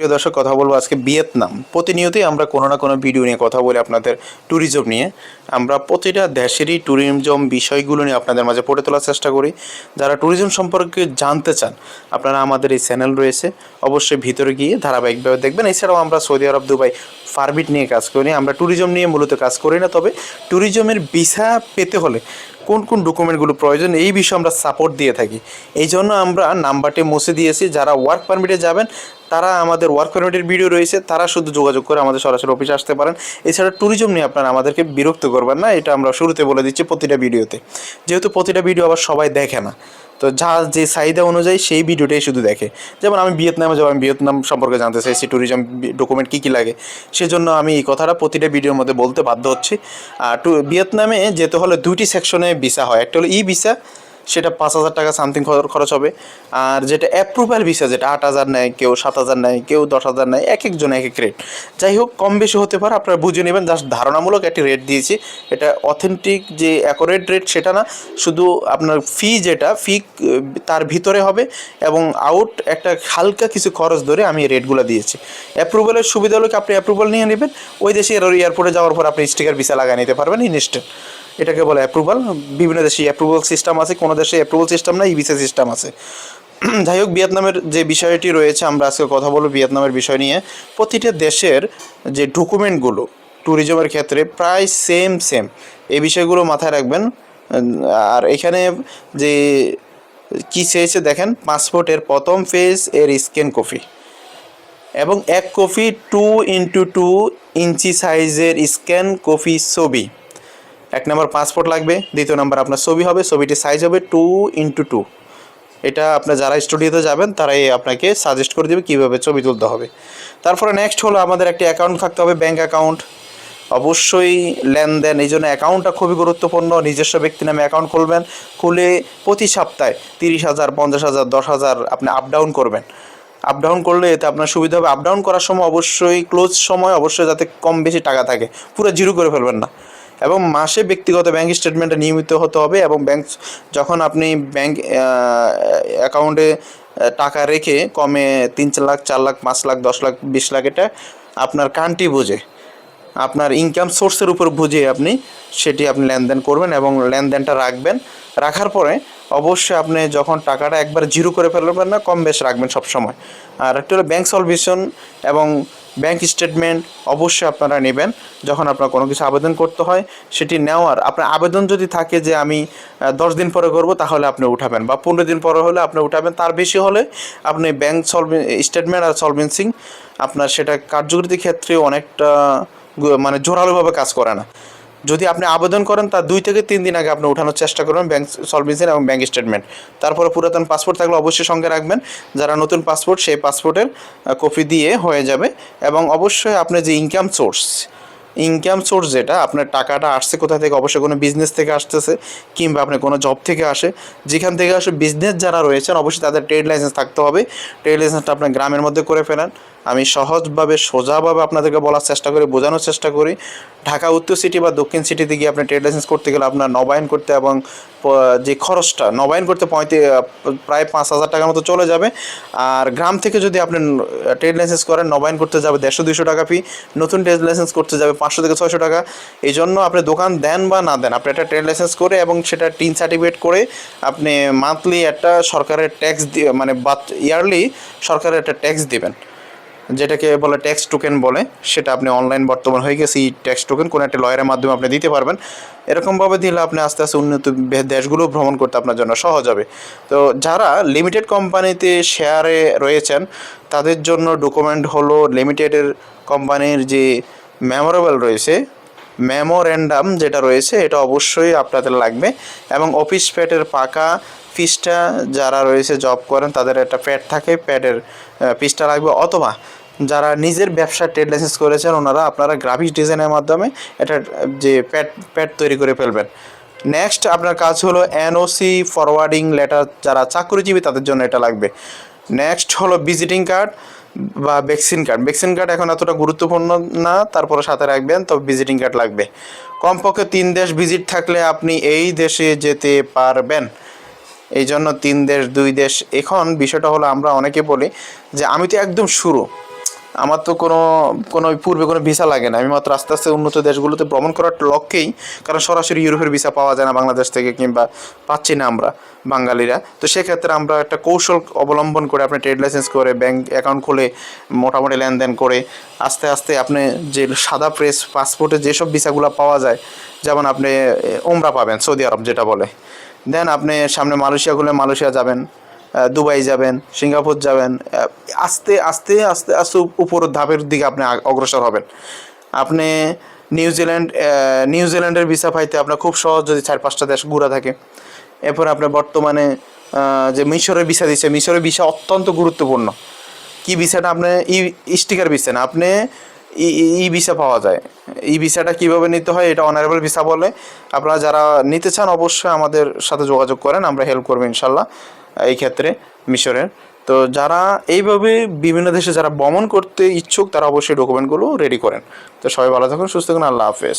প্রিয় দর্শক, কথা বলব আজকে ভিয়েতনাম। প্রতিনিয়তই আমরা কোনো না কোনো ভিডিও নিয়ে কথা বলি আপনাদের ট্যুরিজম নিয়ে। আমরা প্রতিটা দেশেরই ট্যুরিজম বিষয়গুলো নিয়ে আপনাদের মাঝে পড়ে তোলার চেষ্টা করি। যারা ট্যুরিজম সম্পর্কে জানতে চান, আপনারা আমাদের এই চ্যানেল রয়েছে। অবশ্যই ভিতরে গিয়ে ধারাবাহিকভাবে দেখবেন। এছাড়াও আমরা সৌদি আরব, দুবাই ফার্মিট নিয়ে কাজ করি। আমরা ট্যুরিজম নিয়ে মূলত কাজ করি না। তবে ট্যুরিজমের ভিসা পেতে হলে কোন কোন ডকুমেন্টগুলো প্রয়োজন, এই বিষয়ে আমরা সাপোর্ট দিয়ে থাকি। এই জন্য আমরা নাম্বারটি মুছে দিয়েছি। যারা ওয়ার্ক পারমিটে যাবেন, তারা আমাদের ওয়ার্ক পারমিটের ভিডিও রয়েছে, তারা শুধু যোগাযোগ করে আমাদের সরাসরি অফিসে আসতে পারেন। এছাড়া ট্যুরিজম নিয়ে আপনারা আমাদেরকে বিরক্ত করবেন না, এটা আমরা শুরুতে বলে দিচ্ছি প্রতিটা ভিডিওতে যেহেতু প্রতিটা ভিডিও আবার সবাই দেখে না। তো যা যে চাহিদা অনুযায়ী সেই ভিডিওটাই শুধু দেখে। যেমন আমি ভিয়েতনামে যাব, আমি ভিয়েতনাম সম্পর্কে জানতে চাইছি ট্যুরিজম ডকুমেন্ট কী কী লাগে? সেজন্য আমি এই কথাটা প্রতিটা ভিডিওর মধ্যে বলতে বাধ্য হচ্ছি। আর টু, ভিয়েতনামে যেতে হলে দুইটি সেকশনে ভিসা হয়। একটা হলো ই ভিসা সেটা পাঁচ হাজার টাকা সামথিং খরচ হবে। আর যেটা অ্যাপ্রুভাল ভিসা যেটা, আট হাজার নেয়, কেউ সাত হাজার নেয়, কেউ দশ হাজার নেয় এক একজন এক এক রেট যাই হোক, কম বেশি হতে পারে, আপনারা বুঝে নেবেন। জাস্ট ধারণামূলক একটি রেট দিয়েছি। এটা অথেন্টিক যে অ্যাকোরেট রেট সেটা না, শুধু আপনার ফি যেটা ফি তার ভিতরে হবে এবং আউট একটা হালকা কিছু খরচ ধরে আমি রেটগুলো দিয়েছি। অ্যাপ্রুভালের সুবিধা হলো কি, আপনি অ্যাপ্রুভাল নিয়ে নেবেন, ওই দেশে এয়ারপোর্টে যাওয়ার পর আপনি স্টিকার ভিসা লাগিয়ে নিতে পারবেন ইনস্ট্যান্ট এটাকে বলে অ্যাপ্রুভাল বিভিন্ন দেশে অ্যাপ্রুভাল সিস্টেম আছে, কোনো দেশে অ্যাপ্রুভাল সিস্টেম না ই ভিসা সিস্টেম আছে। যাই হোক, ভিয়েতনামের যে বিষয়টি রয়েছে, আমরা আজকে কথা বলব ভিয়েতনামের বিষয় নিয়ে। প্রতিটা দেশের যে ডকুমেন্টগুলো ট্যুরিজমের ক্ষেত্রে প্রায় সেম সেম এই বিষয়গুলো মাথায় রাখবেন। আর এখানে যে কি চেয়েছে দেখেন পাসপোর্টের প্রথম ফেজের স্ক্যান কপি এবং এক copy two into two inch সাইজের স্ক্যান কপি ছবি। এক নম্বর পাসপোর্ট লাগবে, দ্বিতীয় নম্বর আপনার ছবি হবে, ছবিটির সাইজ হবে টু ইন্টু টু এটা আপনার যারা স্টুডিওতে যাবেন, তারাই আপনাকে সাজেস্ট করে দেবে কীভাবে ছবি তুলতে হবে। তারপরে নেক্সট হলো আমাদের একটি অ্যাকাউন্ট থাকতে হবে ব্যাঙ্ক অ্যাকাউন্ট অবশ্যই লেনদেন, এই জন্য অ্যাকাউন্টটা খুবই গুরুত্বপূর্ণ। নিজস্ব ব্যক্তি নামে অ্যাকাউন্ট খুলবেন, খুলে প্রতি সপ্তাহে তিরিশ হাজার, পঞ্চাশ হাজার, দশ হাজার আপনি আপ ডাউন করবেন। আপ ডাউন করলে এতে আপনার সুবিধা হবে। আপ ডাউন করার সময় অবশ্যই ক্লোজ সময় অবশ্যই যাতে কম বেশি টাকা থাকে। পুরো জিরো করে ফেলবেন না। এবং মাসে ব্যক্তিগত ব্যাংক স্টেটমেন্টে নিয়মিত হতে হবে এবং ব্যাংক যখন আপনি ব্যাংক অ্যাকাউন্টে টাকা রেখে কমে তিন চার লাখ চার লাখ, পাঁচ লাখ, দশ লাখ, বিশ লাখ এটা আপনার কান্ট্রি বুঝে। আপনার ইনকাম সোর্সের উপর বুঝে আপনি সেটি আপনি লেনদেন করবেন এবং লেনদেনটা রাখবেন। রাখার পরে অবশ্যই আপনি যখন টাকাটা একবার জিরো করে ফেলবেন না, কম বেশ রাখবেন সব সময় আর একটা হলো ব্যাংক সলভেশন এবং ব্যাংক স্টেটমেন্ট অবশ্যই আপনারা নেবেন যখন আপনার কোনো কিছু আবেদন করতে হয়, সেটি নেওয়ার আপনার আবেদন যদি থাকে যে আমি দশ দিন পরে করব, তাহলে আপনি উঠাবেন বা পনেরো দিন পরে হলে আপনি উঠাবেন। তার বেশি হলে আপনি ব্যাংক সলভে স্টেটমেন্ট আর সলভেন্সিং আপনার সেটা কার্যকরীতির ক্ষেত্রে অনেকটা মানে জোরালোভাবে কাজ করে না। যদি আপনি আবেদন করেন, তার দুই থেকে তিন দিন আগে আপনি ওঠানোর চেষ্টা করবেন ব্যাংক সলভেন্সি এবং ব্যাংক স্টেটমেন্ট। তারপরে পুরাতন পাসপোর্ট থাকলে অবশ্যই সঙ্গে রাখবেন। যারা নতুন পাসপোর্ট, সেই পাসপোর্টের কপি দিয়ে হয়ে যাবে। এবং অবশ্যই আপনি যে ইনকাম সোর্স ইনকাম সোর্স যেটা, আপনার টাকাটা আসছে কোথা থেকে, অবশ্যই কোনো বিজনেস থেকে আসতেছে, কিংবা আপনি কোনো জব থেকে আসে, যেখান থেকে আসে বিজনেস যারা রয়েছেন, অবশ্যই তাদের ট্রেড লাইসেন্স থাকতে হবে। ট্রেড লাইসেন্সটা আপনার গ্রামের মধ্যে করে ফেলেন। আমি সহজভাবে, সোজাভাবে আপনাদেরকে বলার চেষ্টা করি, বোঝানোর চেষ্টা করি। ঢাকা, উত্তর সিটি বা দক্ষিণ সিটিতে গিয়ে আপনি ট্রেড লাইসেন্স করতে গেলে আপনার নবায়ন করতে এবং যে খরচটা, নবায়ন করতে পঁয়ত্রিশ প্রায় পাঁচ হাজার টাকার মতো চলে যাবে। আর গ্রাম থেকে যদি আপনি ট্রেড লাইসেন্স করেন, নবায়ন করতে যাবে দেড়শো দুশো টাকা ফি নতুন ট্রেড লাইসেন্স করতে যাবে পাঁচশো থেকে ছয়শো টাকা। এই জন্য আপনি দোকান দেন বা না দেন, আপনি একটা ট্রেড লাইসেন্স করে এবং সেটা টিন সার্টিফিকেট করে আপনি মান্থলি একটা সরকারের ট্যাক্স দিয়ে মানে বাত ইয়ারলি সরকারের একটা ট্যাক্স দেবেন। যেটাকে বলে ট্যাক্স টোকেন বলে, সেটা আপনি অনলাইন বর্তমান হয়ে গেছে, এই ট্যাক্স টোকেন কোনো একটা লয়ারের মাধ্যমে আপনি দিতে পারবেন। এরকমভাবে দিলে আপনি আস্তে আস্তে উন্নত দেশগুলো ভ্রমণ করতে আপনার জন্য সহজ হবে। তো যারা লিমিটেড কোম্পানিতে শেয়ারে রয়েছেন, তাদের জন্য ডকুমেন্ট হলো লিমিটেডের কোম্পানির যে মেমোরেবল রয়েছে। মেমোরেন্ডাম যেটা রয়েছে, এটা অবশ্যই আপনাদের লাগবে। এবং অফিস প্যাডের পাকা ফিসটা যারা রয়েছে জব করেন, তাদের একটা প্যাড থাকে। প্যাডের পিসটা লাগবে। অথবা যারা নিজের ব্যবসা ট্রেড লাইসেন্স করেছেন, ওনারা আপনারা গ্রাফিক্স ডিজাইনের মাধ্যমে এটা, যে প্যাড প্যাড তৈরি করে ফেলবেন। নেক্সট আপনার কাজ হলো এনওসি ফরওয়ার্ডিং লেটার যারা চাকরিজীবী, তাদের জন্য এটা লাগবে। নেক্সট হলো ভিজিটিং কার্ড বা ভ্যাকসিন কার্ড ভ্যাকসিন কার্ড এখন এতটা গুরুত্বপূর্ণ না তারপরে সাথে রাখবেন তবে ভিজিটিং কার্ড লাগবে। কমপক্ষে তিন দেশ ভিজিট থাকলে আপনি এই দেশে যেতে পারবেন। এই জন্য তিন দেশ, দুই দেশ, এখন বিষয়টা হলো আমরা অনেকে বলি যে, আমি তো একদম শুরু। আমার তো কোনো কোনো পূর্বে কোনো ভিসা লাগে না। আমি মাত্র আস্তে আস্তে উন্নত দেশগুলোতে ভ্রমণ করার লক্ষ্যেই, কারণ সরাসরি ইউরোপের ভিসা পাওয়া যায় না, বাংলাদেশ থেকে কিংবা পাচ্ছি না আমরা বাঙালিরা। তো সেক্ষেত্রে আমরা একটা কৌশল অবলম্বন করে আপনি ট্রেড লাইসেন্স করে ব্যাংক অ্যাকাউন্ট খুলে, মোটামুটি লেনদেন করে, আস্তে আস্তে আপনি যে সাদা প্রেস পাসপোর্টে যেসব ভিসাগুলো পাওয়া যায়, যেমন আপনি ওমরা পাবেন, সৌদি আরব যেটা বলে। দেন আপনি সামনে মালয়েশিয়া খুলে মালয়েশিয়া যাবেন। দুবাই যাবেন, সিঙ্গাপুর যাবেন আস্তে আস্তে আস্তে আস্তে উপর ধাপের দিকে আপনি অগ্রসর হবেন। আপনি নিউজিল্যান্ড নিউজিল্যান্ডের ভিসা পাইতে আপনার খুব সহজ যদি চার পাঁচটা দেশ ঘুরা থাকে। এরপর আপনার বর্তমানে যে মিশরের ভিসা দিচ্ছে, মিশরের ভিসা অত্যন্ত গুরুত্বপূর্ণ। কি ভিসাটা? আপনি ই স্টিকার ভিসা না, আপনি ই- ভিসা পাওয়া যায়। ই ভিসাটা কীভাবে নিতে হয় এটা অনারেবল ভিসা বলে। আপনারা যারা নিতে চান অবশ্যই আমাদের সাথে যোগাযোগ করেন, আমরা হেল্প করব ইনশাল্লাহ, এই ক্ষেত্রে মিশরের। তো যারা এইভাবে বিভিন্ন দেশে যারা ভ্রমণ করতে ইচ্ছুক, তারা অবশ্যই ডকুমেন্টগুলো রেডি করেন। তো সবাই ভালো থাকুন, সুস্থ থাকুন, আল্লাহ হাফেজ।